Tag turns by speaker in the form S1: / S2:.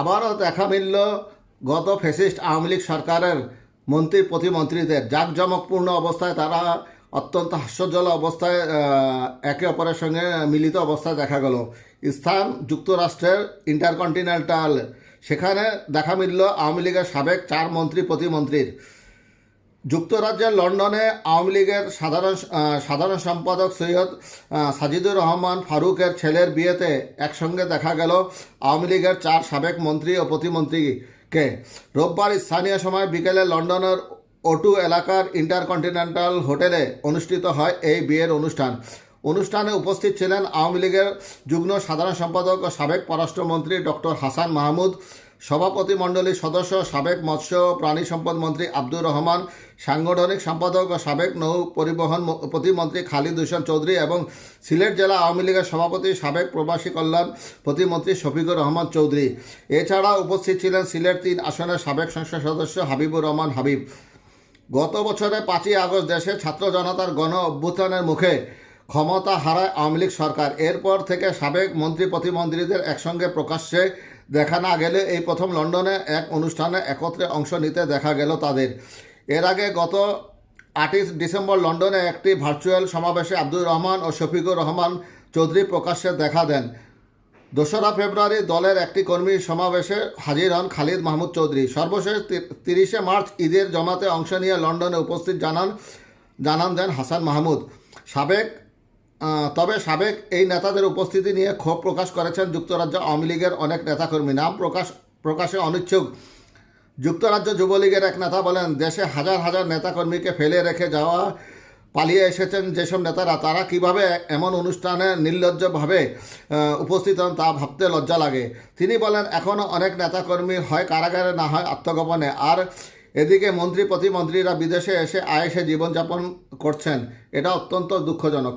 S1: আবারও দেখা মিলল গত ফেসিস্ট আওয়ামী লীগ সরকারের মন্ত্রী, প্রতিমন্ত্রীদের। জাঁকজমকপূর্ণ অবস্থায় তারা অত্যন্ত হাস্যজ্জ্বল অবস্থায় একে অপরের সঙ্গে মিলিত অবস্থায় দেখা গেল। স্থান যুক্তরাষ্ট্রের ইন্টারকন্টিনেন্টাল। সেখানে দেখা মিলল আওয়ামী লীগের সাবেক চার মন্ত্রী, প্রতিমন্ত্রীর। যুক্তরাজ্যের লন্ডনে আওয়ামী লীগের সাধারণ সাধারণ সম্পাদক সৈয়দ সাজিদুর রহমান ফারুকের ছেলের বিয়েতে একসঙ্গে দেখা গেল আওয়ামী লীগের চার সাবেক মন্ত্রী ও প্রতিমন্ত্রীকে। রোববার স্থানীয় সময় বিকেলে লন্ডনের ওটু এলাকার ইন্টারকন্টিনেন্টাল হোটেলে অনুষ্ঠিত হয় এই বিয়ের অনুষ্ঠান। অনুষ্ঠানে উপস্থিত ছিলেন আওয়ামী লীগের যুগ্ম সাধারণ সম্পাদক ও সাবেক পররাষ্ট্রমন্ত্রী ডক্টর হাসান মাহমুদ সভাপতি মণ্ডলীর সদস্য, সাবেক মৎস্য প্রাণী সম্পদ মন্ত্রী আব্দুর রহমান, সাংগঠনিক সম্পাদক ও সাবেক নৌ পরিবহন প্রতিমন্ত্রী খালিদ হোসেন চৌধুরী এবং সিলেট জেলা আওয়ামী লীগের সভাপতি সাবেক প্রবাসী কল্যাণ প্রতিমন্ত্রী শফিকুর রহমান চৌধুরী। এছাড়া উপস্থিত ছিলেন সিলেট তিন আসনের সাবেক সংসদ সদস্য হাবিবুর রহমান হাবিব। গত বছরে পাঁচই আগস্ট দেশে ছাত্র জনতার গণ অভ্যুত্থানের মুখে ক্ষমতা হারায় আওয়ামী লীগ সরকার। এরপর থেকে সাবেক মন্ত্রী প্রতিমন্ত্রীদের একসঙ্গে প্রকাশ্যে দেখা না গেলে এই প্রথম লন্ডনে এক অনুষ্ঠানে একত্রে অংশ নিতে দেখা গেল তাদের। এর আগে গত আটই ডিসেম্বর লন্ডনে একটি ভার্চুয়াল সমাবেশে আব্দুর রহমান ও শফিকুর রহমান চৌধুরী প্রকাশ্যে দেখা দেন। দোসরা ফেব্রুয়ারি দলের একটি কর্মী সমাবেশে হাজির হন খালিদ মাহমুদ চৌধুরী। সর্বশেষ তিরিশে মার্চ ঈদের জমাতে অংশ নিয়ে লন্ডনে উপস্থিত জানান জানান দেন হাসান মাহমুদ। সাবেক তবে সাবেক এই নেতাদের উপস্থিতি নিয়ে ক্ষোভ প্রকাশ করেছেন যুক্তরাজ্য আওয়ামী লীগের অনেক নেতাকর্মী। নাম প্রকাশ, প্রকাশে অনিচ্ছুক। যুক্তরাজ্য যুবলীগের এক নেতা বলেন, দেশে হাজার হাজার নেতাকর্মীকে ফেলে রেখে যাওয়া, পালিয়ে এসেছেন যেসব নেতারা, তারা কীভাবে এমন অনুষ্ঠানে নির্লজ্জভাবে উপস্থিত হন তা ভাবতে লজ্জা লাগে। তিনি বলেন এখনও অনেক নেতাকর্মী হয় কারাগারে, না হয় আত্মগোপনে। আর এদিকে মন্ত্রী, প্রতিমন্ত্রীরা বিদেশে এসে আয়েসে জীবনযাপন করছেন। এটা অত্যন্ত দুঃখজনক।